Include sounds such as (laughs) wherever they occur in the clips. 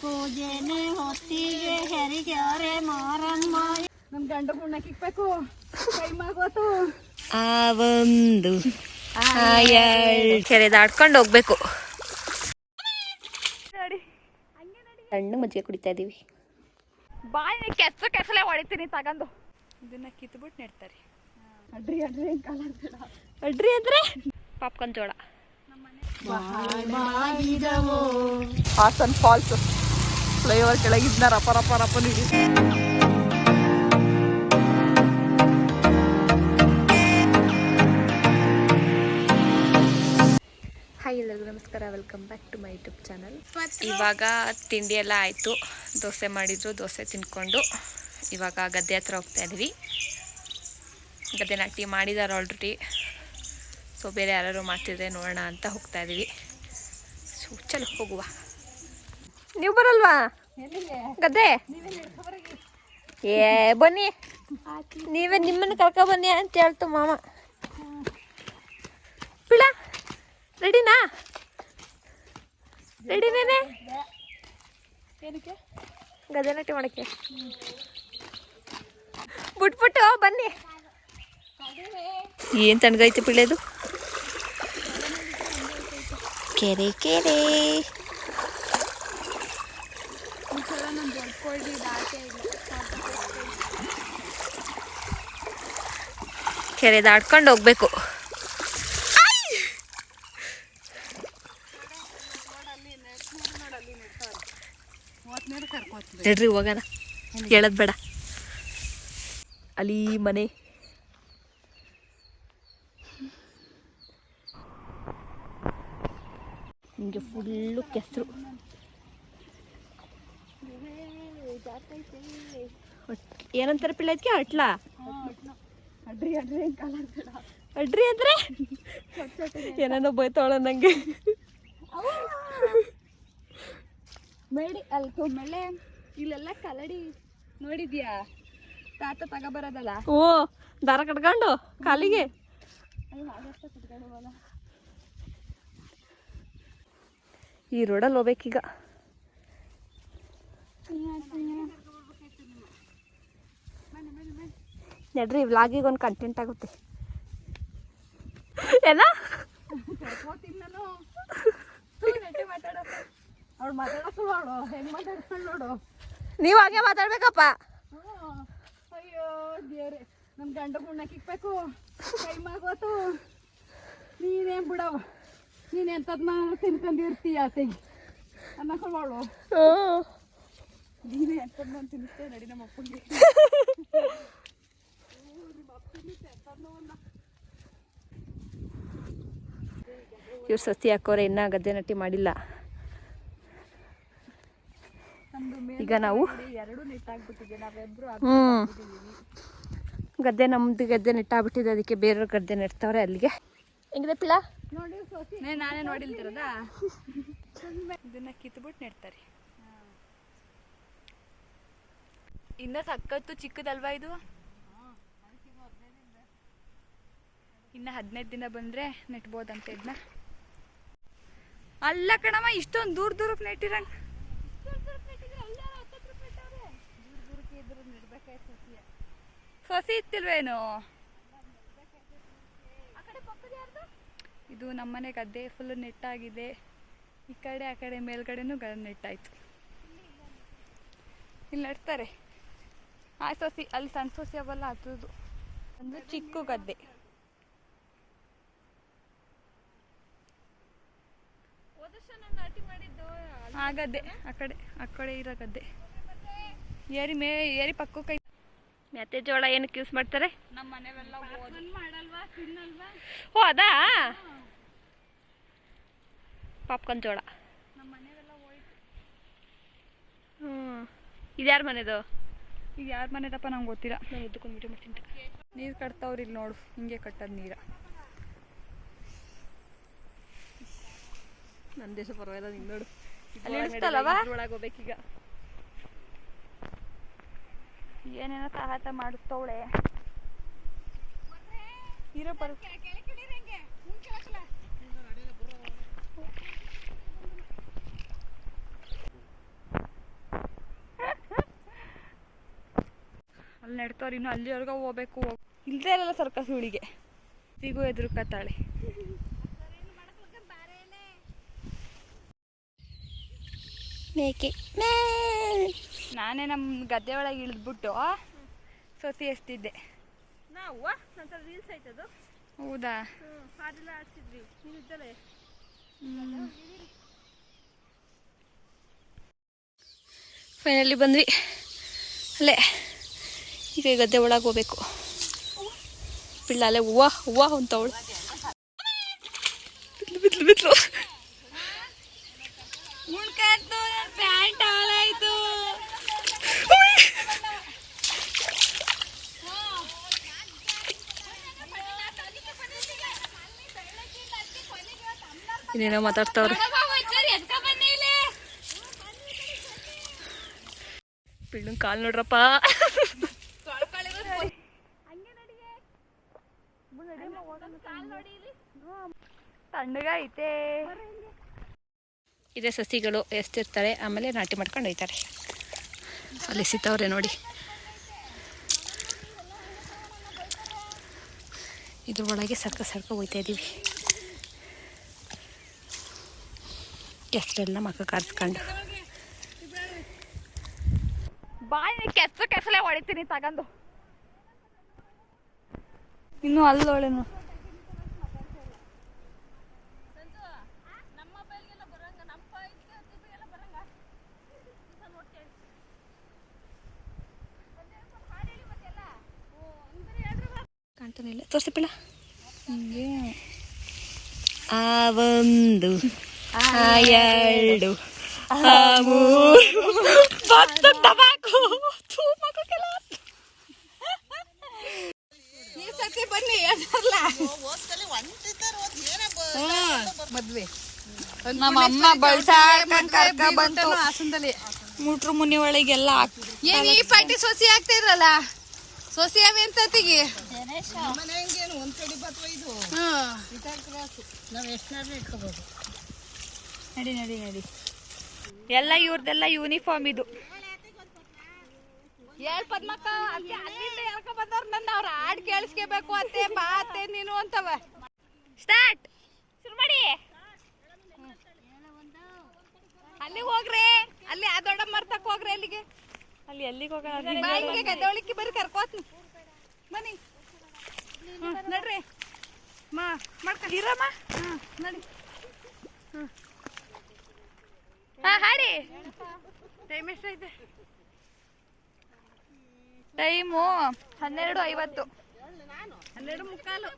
ಪೂಜೆನೆ ಹೊತ್ತಿಗೆ ಹೆರಿಗ್ಯಾರೆ ಮಾರಮ್ಮ ನಮ್ ಗಂಡ ಗುಣ್ಣಕ್ಕೆ ಇಕ್ಬೇಕು ಕೈ ಮಾಗೋತು ಆ ಒಂದು ಕೆರೆ ದಾಟ್ಕೊಂಡು ಹೋಗ್ಬೇಕು. ಹಣ್ಣು ಮಜ್ಜಿಗೆ ಕುಡಿತಾ ಇದೀವಿ. ಬಾಯಿ ಕೆಸ ಕೆಸಲೆ ಹೊಡಿತೀನಿ ತಗೊಂಡು ಇದನ್ನ ಕಿತ್ಬಿಟ್ಟು ನೆಡ್ತಾರೆ. ಅಡ್ರಿ ಅಡ್ರಿ ಅಡ್ರಿ ಅಂದ್ರೆ? ಪಾಪ್ಕಾರ್ನ್ ಜೋಳ. ಹಾಸನ್ ಫಾಲ್ಸ್. ಫ್ಲೈಓವರ್ ಕೆಳಗಿದ್ನ ರಪ ರಪ ರಪ ನೀಡಿ. ಹಾಯ್ ಎಲ್ಲರಿಗೂ ನಮಸ್ಕಾರ welcome back to my YouTube channel ಇವಾಗ ತಿಂಡಿ ಎಲ್ಲ ಆಯಿತು. ದೋಸೆ ಮಾಡಿದ್ರು ದೋಸೆ ತಿನ್ಕೊಂಡು. ಇವಾಗ ಗದ್ದೆ ಹತ್ರ ಹೋಗ್ತಾ ಇದ್ವಿ. ಗದ್ದೆ ನಾಟಿ ಮಾಡಿದ್ದಾರೆ ಆಲ್ರೆಡಿ ಸೊ ಬೇರೆ ಯಾರು ಮಾಡ್ತಿದ್ರೆ ನೋಡೋಣ ಅಂತ ಹೋಗ್ತಾ ಇದ್ದೀವಿ ಸೊ ಚಲೋ ಹೋಗುವ. ನೀವು ಬರಲ್ವಾ? ಗದ್ದೆ? ಏ ಬನ್ನಿ. ನೀವೇ ನಿಮ್ಮನ್ನು ಕರ್ಕೊ ಬನ್ನಿ ಅಂತ ಹೇಳ್ತು ಮಾಮ. ಬಿಡ ರೆಡಿನಾ? ರೆಡಿನೇನೆ? ಗದ್ದೆ ಗದೆ ನಾಟಿ ಮಾಡಕ್ಕೆ. ಬಿಟ್ಬಿಟ್ಟು ಬನ್ನಿ. ಏನು ತಣ್ಣಗೈತೆ ಪಿಳ್ಳೆದು ಕೆರೆ ಕೆರೆ. ಕೆರೆ ದಾಟ್ಕೊಂಡು ಹೋಗ್ಬೇಕು. ನಡ್ರಿ ಹೋಗೋಣ. ಹೇಳದ್ ಬೇಡ. ಅಲ್ಲಿ ಮನೆ. ನಿಮಗೆ ಫುಲ್ಲು ಕೆಸರು. ಏನಂತಾರೆ ಪಿಳ್ಳ ಇದಕ್ಕೆ ಅಟ್ಲ? ಅಡ್ರಿ ಅಡ್ರಿ ಅಡ್ರಿ ಅಂದ್ರೆ? ಏನೇನೋ ಬೈತಾವಳ ನಂಗೆ. ಮೇಡಿ ಅಲ್ಕೋ ಮೇಳೆ. ಇಲ್ಲೆಲ್ಲ ಕಲಡಿ ನೋಡಿದ್ಯಾ? ತಾತ ತಗೋಬರೋದಲ್ಲ? ಓ ದಾರ ಕಟ್ಕೊಂಡು ಕಾಲಿಗೆ? ಈ ರೋಡಲ್ಲಿ ಹೋಗ್ಬೇಕೀಗ. ನಡ್ರಿ ವ್ಲಾಗಿಗೆ ಒಂದು ಕಂಟೆಂಟ್ ಆಗುತ್ತೆ. ಏನ? ನೀವು ಹಾಗೆ ಮಾತಾಡ್ಬೇಕಪ್ಪ. ಅಯ್ಯೋ ದೇವ್ರೆ ನಮ್ಮ ಗಂಡ ಗುಣ್ಣಕ್ಕೆ ಟೈಮ್ ಆಗೋತು ನೀನೇನ್ ಬಿಡವ? ನೀನ್ ಎಂತದ್ ಮಾ ತಿನ್ಕೊಂಡಿರ್ತೀಯ ತೆಗಿ ಅನ್ನಕೊಂಡು ಮಾಡು ನೀನೇ ಎಂತದ್ ನಾನು ತಿನ್ನಿಸ್ತೇ ನಡಿ ನಮ್ಮ ಅಪ್ಪಂಗೆ. (laughs) ಇವ್ರು ಸಸಿ ಹಾಕೋರೆ ಇನ್ನ ಗದ್ದೆ ನಟ್ಟಿ ಮಾಡಿಲ್ಲ. ಈಗ ನಾವು ಹ್ಞೂ ಗದ್ದೆ ನಮ್ದು ಗದ್ದೆ ನೆಟ್ಟಾಗ್ಬಿಟ್ಟಿದೆ ಅದಕ್ಕೆ ಬೇರೆಯವ್ರ ಗದ್ದೆ ನೆಡ್ತಾವ್ರೆ ಅಲ್ಲಿಗೆ. ಹೆಂಗಿದೆ ಪಿಳ ನಾನೇ ನೋಡಿಲ್ತಿರದ (laughs) ಇದನ್ನ ಕಿತ್ಬಿಟ್ಟು ನೆಡ್ತಾರೆ. ಇನ್ನ ಸಕ್ಕತ್ತು ಚಿಕ್ಕದಲ್ವಾ ಇದು? ಇನ್ನ ಹದಿನೈದು ದಿನ ಬಂದ್ರೆ ನೆಟ್ಬೋದಂತ ಇದನ್ನ ಅಲ್ಲ ಕಣಮ್ಮ, ಇಷ್ಟೊಂದು ದೂರ ದೂರಕ್ಕೆ ನೆಟ್ಟಿರಂಗ. ಸೊಸಿ ಇತ್ತಿಲ್ವೇನು ಇದು ನಮ್ಮನೆ ಗದ್ದೆ ಫುಲ್ ನೆಟ್ಟಾಗಿದೆ. ಈ ಕಡೆ, ಆ ಕಡೆ, ಮೇಲ್ಗಡೆನೂ ನೆಟ್ಟಾಯ್ತು. ಇಲ್ಲಿ ನೆಡ್ತಾರೆ. ಆ ಸೊಸಿ, ಅಲ್ಲಿ ಸಣ್ಣ ಸೊಸಿ ಅವಲ್ಲ ಅದು ಒಂದು ಚಿಕ್ಕ ಗದ್ದೆ. ಆ ಗದ್ದೆ ಆ ಕಡೆ ಆ ಕಡೆ ಇರೋ ಗದ್ದೆ. ಏರಿ ಮೇ ಏರಿ ಪಕ್ಕಕ್ಕೆ ಮೆತ್ತೆ ಜೋಳ ಏನಕ್ಕೆ ಯೂಸ್ ಮಾಡ್ತಾರೆ? ಓ ಅದಾ? ಪಾಪ್ಕಾರ್ನ್ ಜೋಳ. ಹ್ಞೂ ಇದ್ಯಾರ ಮನೆದು? ಇದು ಯಾರ ಮನೆದಪ್ಪ ನಂಗೆ ಗೊತ್ತಿಲ್ಲ. ನಾನು ಎದ್ದುಕೊಂಡು ವಿಡಿಯೋ ಮಾಡ್ತೀನಿ ನೀರು ಕಟ್ತಾವ್ರಿ ಇಲ್ಲಿ ನೋಡು ಹಿಂಗೆ ಕಟ್ಟೋದು ನೀರ. ನನ್ನ ದೇಶ ಪರವಾಗಿಲ್ಲ ನಿಂಗೆ ನೋಡು. ಅಲ್ಲಿ ಇಳಿಸ್ತಲ್ಲವಾ ಏನೇನೋ ಸಹಾಯ ಮಾಡಿಸ್ತವಳೆ. ಇರೋ ಅಲ್ಲಿ ನಡ್ತವ್ರಿ ಇನ್ನು ಅಲ್ಲಿವರೆಗೂ ಹೋಗ್ಬೇಕು. ಇಲ್ದೇ ಇರಲ್ಲ ಸರ್ಕಸ್ ಹುಳಿಗೆ ಸಿಗು ಎದುರು ಕತ್ತಾಳೆ ಮೇಕೆ. ನಾನೇ ನಮ್ಮ ಗದ್ದೆ ಒಳಗೆ ಇಳಿದ್ಬಿಟ್ಟು ಸೊಸಿ ಎಷ್ಟಿದ್ದೆ ನಾವು ನಂತರ ರೀಲ್ಸ್ ಆಯ್ತದು? ಹೌದಾ? ಅದೆಲ್ಲ ಆಡ್ತಿದ್ವಿ. ನೀವಿದ್ದಲೆ? ಫೈನಲಿ ಬಂದ್ವಿ. ಅಲ್ಲೇ ಈಗ ಗದ್ದೆ ಒಳಗೆ ಹೋಗ್ಬೇಕು. ಪಿಳ್ಳ ಅಲ್ಲೇ ಹೂವ ಹೂವ ಅಂತವಳು ಬಿದ್ಲು ಬಿದ್ಲು ಪ್ಯಾಂಟ್ ಹಾಳಾಯ್ತು ಇನ್ನೇನೋ ಮಾತಾಡ್ತಾವ್ರೆ. ಪಿಳ್ಳನ್ ಕಾಲ್ ನೋಡ್ರಪ್ಪ. ತಣ್ಣಗೈತೆ ಇದೇ ಸಸಿಗಳು ಎಸ್ತಿರ್ತಾರೆ, ಆಮೇಲೆ ನಾಟಿ ಮಾಡ್ಕೊಂಡು ಹೋಯ್ತಾರೆ ಅಲ್ಲಿ ಸಿತ್ತವ್ರೆ ನೋಡಿ. ಇದ್ರ ಒಳಗೆ ಸರ್ಕ ಸರ್ಕ ಹೋಯ್ತಾ ಇದ್ದೀವಿ ಕೆಸರೆಲ್ಲ ಮಕ್ಕ ಕರ್ಸ್ಕೊಂಡು ಬಾಯಿ ಕೆಸ ಕೆಸಲೇ ಹೊಡಿತೀನಿ ತಗೊಂಡು ಇನ್ನು ಅಲ್ಲೋಳೆನು. ಕಾಣ್ತಾನೆ ಇಲ್ಲ ಹಿಂಗೆ. ಆ ಒಂದು ಆ ಎರಡು ಆ ಮೂರು ಮತ್ತು ಟಬಾಕು ಬನ್ನಿ ಮದ್ವೆ. ನಮ್ಮ ಅಮ್ಮ ಬಳ್ಸಾಡ್ಕೊಂಡ್ ಬಂತು ಹಾಸನದಲ್ಲಿ ಮುಟ್ರು ಮುನಿ ಒಳಗೆಲ್ಲ ಏನ್ ಈ ಪಾಟಿ ಸೊಸಿ ಆಗ್ತಿದ್ರಲ್ಲ ಸೊಸಿ ಅವೆ ಅಂತ ತಿಗಿ ನಡಿ ನಡಿ ನಡಿ. ಎಲ್ಲ ಇವ್ರದೆಲ್ಲ ಯೂನಿಫಾರ್ಮ್ ಇದು. ಹೇಳ್ ಪದ್ಮಕ್ಕ ಅತ್ತೆ ಅಲ್ಲಿಂದ ಹೇಳ್ಕೊ ಬಂದವ್ರ ನನ್ನ ಅವ್ರ ಹಾಡ್ ಕೇಳಿಸ್ಕೋಬೇಕು ಅತ್ತೆ ಬಾ ಅತ್ತೆ ನೀನು ಅಂತವ. ಸ್ಟಾರ್ಟ್ ಶುರು ಮಾಡಿ. ಅಲ್ಲಿ ಹೋಗ್ರಿ. ಅಲ್ಲಿ ಆ ದೊಡ್ಡ ಮರ್ತಕ್ ಹೋಗ್ರಿ ಅಲ್ಲಿಗೆ. ಅಲ್ಲಿ ಎಲ್ಲಿಗೆ ಹೋಗೋಣ? ಗದ್ದವಳಿಕೆ ಬರೀ ಕರ್ಕೋತ್ನಿ. ಬನ್ನಿ. ನಡ್ರಿ. ಮಾ ಮಾಡ್ಕ. ಇರಮ್ಮ. ಹ್ಮ್, ನಡಿ. ಹಾ ಹಾಡಿ. ಟೈಮ್ ಎಷ್ಟೈತೆ ಟೈಮು ಹನ್ನೆರಡು ಐವತ್ತು. ಹನ್ನೆರಡು ಮುಕ್ಕಾಲು.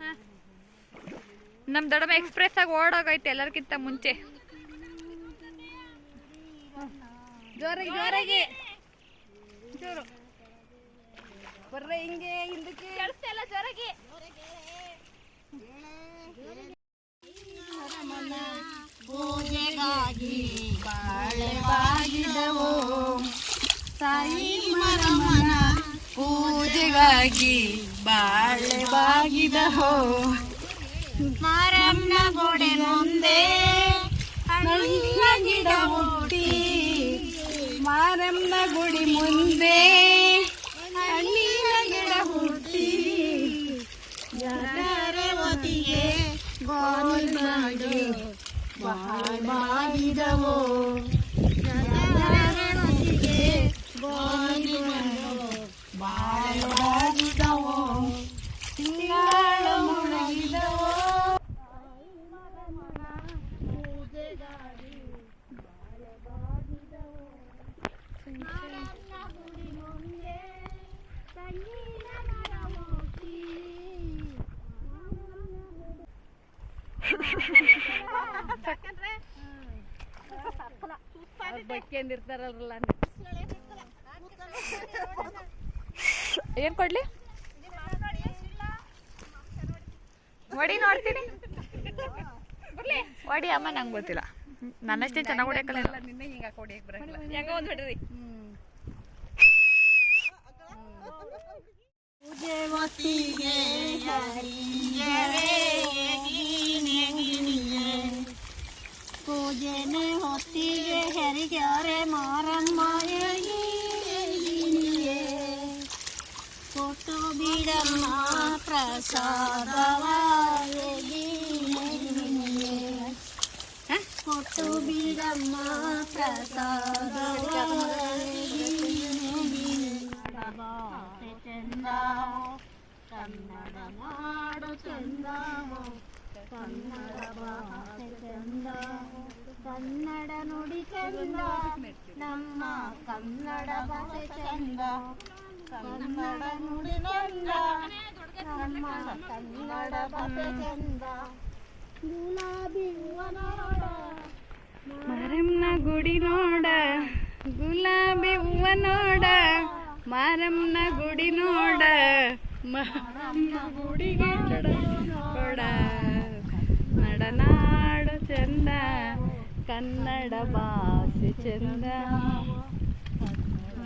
ನಮ್ಮ ನಮ್ ದೊಡ್ಡಮ್ಮ ಎಕ್ಸ್ಪ್ರೆಸ್ ಆಗಿ ಓಡೋಗೈತೆ ಎಲ್ಲರಿಗಿಂತ ಮುಂಚೆ. ಜೋರಾಗಿ ಜೋರಾಗಿ. ಜೋರು ಬರ್ರೆ ಹಿಂಗೆ ಹಿಂದಕ್ಕೆ. ಎಲ್ಲ ಜೋರಾಗಿ. ಪೂಜೆಗಾಗಿ ಬಾಳೆವಾಗಿದವು ತಾಯಿ ಮರಮನ ಪೂಜೆಗಾಗಿ ಬಾಳೆ ಬಾಗಿದವು. ಮಾರಮ್ಮನ ಗೋಡೆ ಮುಂದೆ ಗಿಡ ಹುಟ್ಟಿ ಮಾರಮ್ಮನ ಗುಡಿ ಮುಂದೆ ಹಣ್ಣಿನ ಗಿಡ ಹುಟ್ಟಿ. ಜನರೆ ಒತ್ತಿಗೆ ಗೋಲ್ ಮಾಡಿ ಬಾಗಿದವು ಮಾಡಿದವೋ? ಗೋಲ್ ಬಕ್ಕೆಂದಿರ್ತಾರಲ್ಲ ಏನ್ ಕೊಡ್ಲಿ? ಒಡಿ ನೋಡ್ತೀನಿ. ಒಡಿ ಅಮ್ಮ ನಂಗೆ ಗೊತ್ತಿಲ್ಲ. ನನ್ನಷ್ಟೇ ಚೆನ್ನಾಗಿ ಹೊಡಿಯಕ್ಕಲ್ಲ. ನಿನ್ನೆ ಹಿಂಗ ಕೊಡಿಯಕ್ ಬರಲ್ಲ ಹೆಂಗ ಒಂದ್ ಹೊಡ್ರಿ. ಪೂಜೆ ಹೊತ್ತಿಗೆ ಹರಿಯರೆ ಗಿಣಿಯೇ. ಪೂಜೆನೆ ಹೊತ್ತಿಗೆ ಹೆರಿಗೆರೆ ಮಾರಮ್ಮ ಗಿಣಿಯೇ. ಬಿಡಮ್ಮ ಪ್ರಸಾದವ ಕೊಟ್ಟು ಬಿಡಮ್ಮ ಪ್ರಸಾದವ ಭಾಷೆ ಚಂದ ಕನ್ನಡ ನಾಡು ಚಂದ ಕನ್ನಡ ಭಾಷೆ ಚಂದ ಕನ್ನಡ ನುಡಿ ಚಂದ ನಮ್ಮ ಕನ್ನಡ ಭಾಷೆ ಚಂದ ಕನ್ನಡ ನುಡಿ ಚಂದ ನಮ್ಮ ಕನ್ನಡ ಭಾಷೆ ಚಂದ ಗುಲಾಬಿ ಹೂವ ನೋಡ ಮಾರಮ್ಮನ ಗುಡಿ ನೋಡ ಗುಲಾಬಿ ಹೂವ ನೋಡ ಮಾರಮ್ಮನ ಗುಡಿ ನೋಡ ಮಾರಮ್ಮನ ಗುಡಿಗೆ ಕೊಡ ನಡನಾಡು ಚಂದ ಕನ್ನಡ ಭಾಷೆ ಚಂದ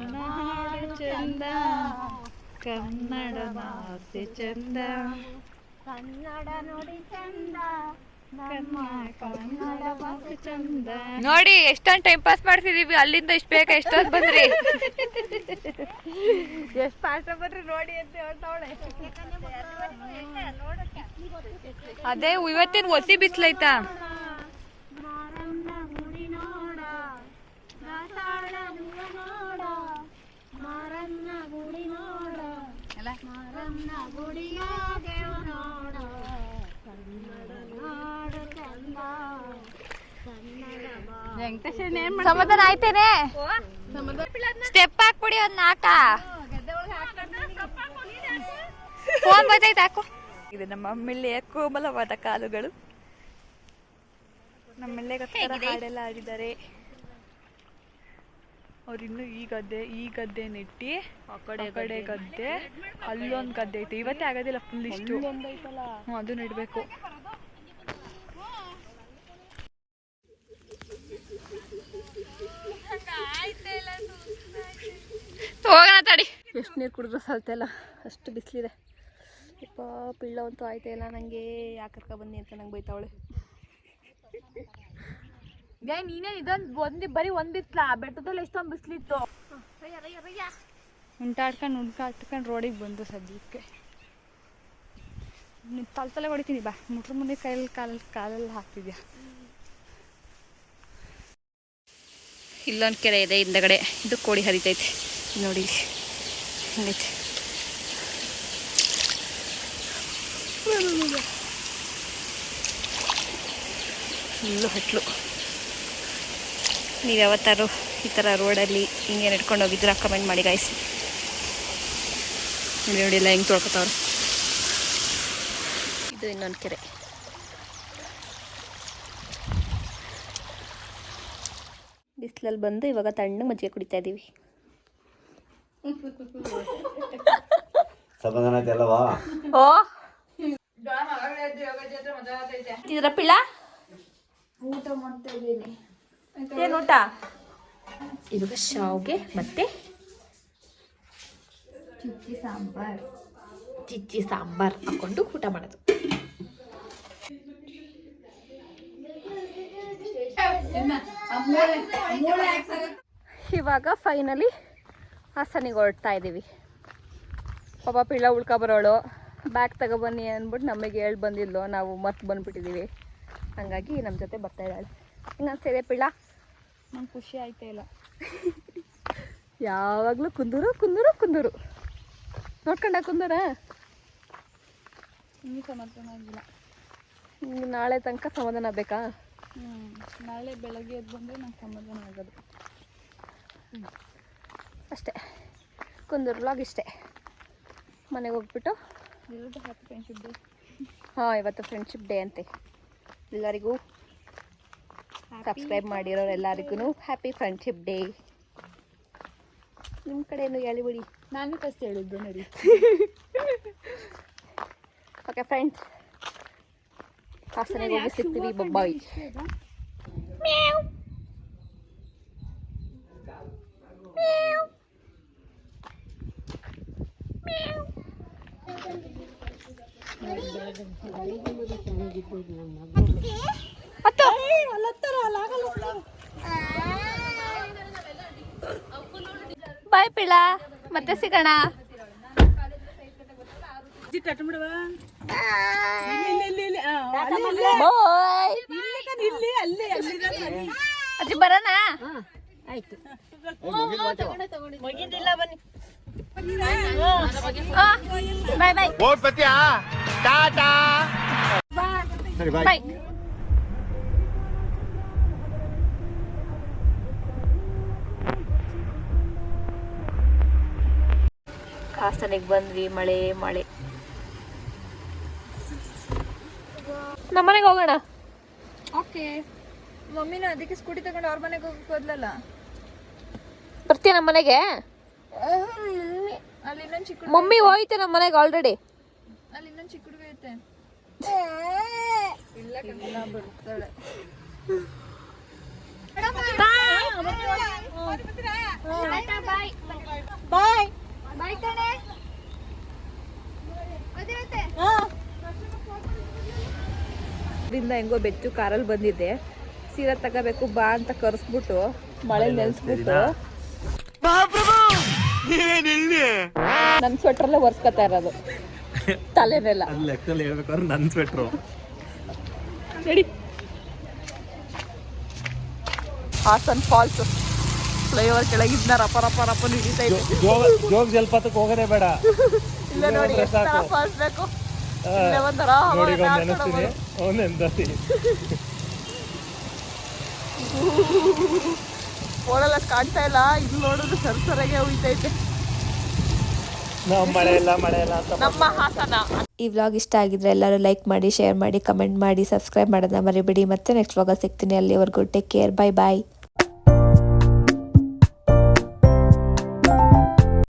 ನಾಡು ಚಂದ ಕನ್ನಡ ಭಾಷೆ ಚಂದ ಕನ್ನಡ ನುಡಿ ಚಂದ ನೋಡಿ ಎಷ್ಟೊಂದು ಟೈಮ್ ಪಾಸ್ ಮಾಡ್ತಿದೀವಿ ಅಲ್ಲಿಂದ ಇಷ್ಟ ಬೇಗ ಎಷ್ಟೊಂದು ಬಂದ್ರಿ? ಎಷ್ಟು ಪಾಸ್ ಬಂದ್ರಿ ನೋಡಿ ಅಂತ ಹೇಳ್ತಾವಳೆ. ಅದೇ ಇವತ್ತೇನು ಒಸಿ ಬಿಸ್ಲೈತಾ ಮಾರಮ್ಮ ಗುಡಿ ನೋಡ ಸಮಾಧಾನ ಆಯ್ತೇನೆ? ಸ್ಟೆಪ್ ಹಾಕ್ಬಿಡಿ ಒಂದ್ ನಾಕ ಫೋನ್ ಬರ್ತೈತೆ ಹಾಕು. ಇದು ನಮ್ಮ ಮೆಳ್ಳೆಯ ಕೋಮಲವಾದ ಕಾಲುಗಳು. ನಮ್ಮ ಮೆಳ್ಳೆಗೋಸ್ಕರ ಹಾಡೆಲ್ಲ ಆಡಿದ್ದಾರೆ ಅವ್ರಿನ್ನು ಈ ಗದ್ದೆ ಈ ಗದ್ದೆ ನೆಟ್ಟಿ ಆ ಕಡೆ ಗದ್ದೆ ಅಲ್ಲೊಂದು ಗದ್ದೆ ಐತೆ. ಇವತ್ತೇ ಆಗೋದಿಲ್ಲ ಫುಲ್ ಇಷ್ಟು. ಅದು ನೆಡ್ಬೇಕು ಹೋಗೋಣ ತಡಿ ಎಷ್ಟು ನೀರು ಕುಡಿದ್ರು ಸಾಲ್ತಿಲ್ಲ ಅಷ್ಟು ಬಿಸಿಲಿದೆ. ಇಪ್ಪ ಪಿಳ್ಳ ಅಂತೂ ಆಯ್ತಾ ಇಲ್ಲ. ನನಗೆ ಯಾಕರ್ಕ ಕರ್ಕ ಬಂದಿ ಅಂತ ನಂಗೆ ಬೈತಾವಳೆ. ನೀನೇ ಇದೊಂದು ಒಂದು ಬರೀ ಒಂದು ಬಿಸಿಲ? ಬೆಟ್ಟದಲ್ಲಿ ಎಷ್ಟೊಂದು ಬಿಸಿಲಿತ್ತು. ಉಂಟಾಡ್ಕೊಂಡು ಉಂಟಾಡ್ಕೊಂಡು ರೋಡಿಗೆ ಬಂದು ಸದ್ಯಕ್ಕೆ. ತಲೆ ತಲೆ ಹೊಡಿತೀನಿ ಬಾ. ಮುಟ್ರ ಮುಂದೆ ಕೈಯಲ್ಲಿ ಕಾಲಲ್ಲಿ ಕಾಲಲ್ಲಿ ಹಾಕ್ತಿದ್ಯಾ? ಇಲ್ಲೊಂದು ಕೆರೆ ಇದೆ ಹಿಂದಗಡೆ. ಇದು ಕೋಡಿ ಹರಿತೈತೆ. ನೋಡಿ. ಹಿಂಗೈತೆ ಫುಲ್ಲು ಹಟ್ಲು. ನೀವು ಯಾವತ್ತಾರು ಈ ಥರ ರೋಡಲ್ಲಿ ಹಿಂಗೆ ನಡ್ಕೊಂಡು ಹೋಗಿದ್ರ ಕಮೆಂಟ್ ಮಾಡಿ ಗಾಯ್ಸ್ ನೋಡಿ ನೋಡಿ ಎಲ್ಲ ಹೆಂಗೆ ತೊಳ್ಕೊತಾವ್ರು. ಇದು ಇನ್ನೊಂದು ಕೆರೆ. ಬಿಸಿಲಲ್ಲಿ ಬಂದು ಇವಾಗ ತಣ್ಣಗೆ ಮಜ್ಜಿಗೆ ಕುಡಿತಾ ಇದ್ದೀವಿ ಸಮಾಧಾನ ಅಲ್ಲವಾ ಓ ತಿಂದ್ರ ಪಿಳ್ಳ? ಊಟ ಮಾಡ್ತಾ ಇದ್ದೀನಿ. ಏನು ಊಟ? ಇವಾಗ ಶಾವ್ಗೆ ಮತ್ತೆ ಚಿಚ್ಚಿ ಸಾಂಬಾರ್. ಚಿಚ್ಚಿ ಸಾಂಬಾರ್ ಹಾಕೊಂಡು ಊಟ ಮಾಡೋದು. ಇವಾಗ ಫೈನಲಿ ಹಾಸನಿಗೆ ಹೊರಡ್ತಾ ಇದ್ದೀವಿ ಪಾಪ ಪಿಳ್ಳ ಉಳ್ಕೊ ಬರೋಳು. ಬ್ಯಾಗ್ ತಗೊಬನ್ನಿ ಅಂದ್ಬಿಟ್ಟು ನಮಗೆ ಹೇಳಿ ಬಂದಿಲ್ಲ ನಾವು ಮತ್ತೆ ಬಂದುಬಿಟ್ಟಿದ್ದೀವಿ ಹಂಗಾಗಿ ನಮ್ಮ ಜೊತೆ ಬರ್ತಾ ಇದ್ದಾಳೆ. ಸೇರೆ ಪಿಳ್ಳ? ನಂಗೆ ಖುಷಿ ಆಯ್ತಾ ಇಲ್ಲ. (laughs) ಯಾವಾಗಲೂ ಕುಂದೂರು ಕುಂದೂರು ಕುಂದೂರು. ನೋಡ್ಕೊಂಡ ಕುಂದೂರ? ಇನ್ನೂ ಸಮಾಧಾನ ಆಗಿಲ್ಲ. ಹಿಂಗೆ ನಾಳೆ ತನಕ ಸಮಾಧಾನ ಬೇಕಾ ಹ್ಞೂ ನಾಳೆ ಬೆಳಗ್ಗೆ ಎದ್ದು ಬಂದರೆ ನಂಗೆ ಸಮಾಧಾನ ಆಗೋದು. ಅಷ್ಟೇ. ಕುಂದೂರು ವ್ಲಾಗ್ ಇಷ್ಟೇ. ಮನೆಗೆ ಹೋಗ್ಬಿಟ್ಟು. ಫ್ರೆಂಡ್ಶಿಪ್ ಡೇ ಹಾಂ ಇವತ್ತು ಫ್ರೆಂಡ್ಶಿಪ್ ಡೇ ಅಂತೆ. ಎಲ್ಲರಿಗೂ ಸಬ್ಸ್ಕ್ರೈಬ್ ಮಾಡಿರೋರು ಎಲ್ಲರಿಗೂ ಹ್ಯಾಪಿ ಫ್ರೆಂಡ್ಶಿಪ್ ಡೇ ನಿಮ್ಮ ಕಡೆನು ಹೇಳಿಬಿಡಿ ನಾನು ಫಸ್ಟ್ ಹೇಳಿದ್ದು ನೋಡಿ. ಓಕೆ ಫ್ರೆಂಡ್ಸ್ ಹಾಸನಿಗೆ ಹೋಗಿ ಸಿಗ್ತೀವಿ ಬೊಬ್ಬಾಯಿ. ಬಾಯ್ ಪಿಳ್ಳ ಮತ್ತೆ ಸಿಗೋಣ. ಜಿಟ್ ಮಗಿದಿಲ್ಲ ಬಿಡವ ಬಾಯ್ ಬಾಯ್ ಬಾಯ್ ಓಡ್ಪತ್ಯಾ ಟಾಟಾ ಬಾಯ್ ಹಾಸನಿಗೆ ಬಂದ್ವಿ ಮಳೆ ಮಳೆ. ನಮ್ಮನೆಗೆ ಹೋಗೋಣ? ಓಕೆ. ಮಮ್ಮಿನ ಅದಕ್ಕೆ ಸ್ಕೂಟಿ ತಗೊಂಡು ಅವ್ರ ಮನೆಗೆ ಹೋಗಕ್ಕೆ ಹೋದ್ಲಲ್ಲ? ಬರ್ತೀಯ ನಮ್ಮ ಮನೆಗೆ? ಅಲ್ಲಿ ಇನ್ನೊಂದು ಚಿಕ್ಕ ಮಮ್ಮಿ ಹೋಯ್ತೆ ನಮ್ಮ ಮನೆಗೆ ಆಲ್ರೆಡಿ ಅಲ್ಲಿ ಇನ್ನೊಂದು ಚಿಕ್ಕ ಹುಡುಗ ಐತೆ ಇಲ್ಲ ಕಣ್ಣ ಬರ್ತಾಳೆ. ಬಾಯ್. ಬಾಯ್ ಕಣೆ. ದಿಂದ ಹೆಂಗೋ ಬೆಚ್ಚು ಕಾರಲ್ಲಿ ಬಂದಿದ್ದೆ. ಸೀರೆ ತಗೋಬೇಕು ಬಾ ಅಂತ ಕರೆಸ್ಬಿಟ್ಟು ಮಳೆ ನೆನ್ಸ್ಬಿಟ್ಟು. ನನ್ನ ಸ್ವೆಟ್ರಲ್ಲೇ ಒರ್ಸ್ಕೊತಾ ಇರೋದು. ತಲೆನೆಲ್ಲ. ಅಲ್ಲಿ ಲೆಕ್ಕದಲ್ಲಿ ಹೇಳ್ಬೇಕಾದ್ರೆ ನನ್ನ ಸ್ವೆಟ್ರು ನಡಿ. ಹಾಸನ್ ಫಾಲ್ಸ್ ಫ್ಲೈಓವರ್ ಕೆಳಗಿದ್ನ ರಪ ರಪ ರಪ ಹಿಡಿತಾ ಇದೆ ಜೋಗ ಜಲಪಾತಕ್ಕೆ ಹೋಗೋದೇ ಬೇಡ. ಇಲ್ಲ ನೋಡಿ ಇಲ್ಲೇ ಎಷ್ಟು ಸಾಕು. ಫಾಲ್ಸ್ ಬೇಕು ಇಲ್ಲೇ ಒಂಥರ ನೋಡಿ ಅವ್ನು ನೆನ್ಸ್ತೀನಿ (laughs) ಫೋನೆಲ್ಲ ಕಾಣ್ತಾ ಇಲ್ಲ. ಇಲ್ಲಿ ನೋಡಿದ್ರೆ ಸರ್ ಸರಾಗೆ ಉಯ್ತೈತೆ ನಮ್ಮ ಹಾಸನ. ಈ ವ್ಲಾಗ್ ಇಷ್ಟ ಆಗಿದ್ರೆ ಎಲ್ಲರೂ ಲೈಕ್ ಮಾಡಿ ಶೇರ್ ಮಾಡಿ ಕಮೆಂಟ್ ಮಾಡಿ ಸಬ್ಸ್ಕ್ರೈಬ್ ಮಾಡೋದನ್ನ ಮರಿಬೇಡಿ. ಮತ್ತೆ ನೆಕ್ಸ್ಟ್ ವ್ಲಾಗಲ್ಲಿ ಸಿಗ್ತೀನಿ. ಅಲ್ಲಿವರೆಗೂ ಟೇಕ್ ಕೇರ್ ಬೈ ಬಾಯ್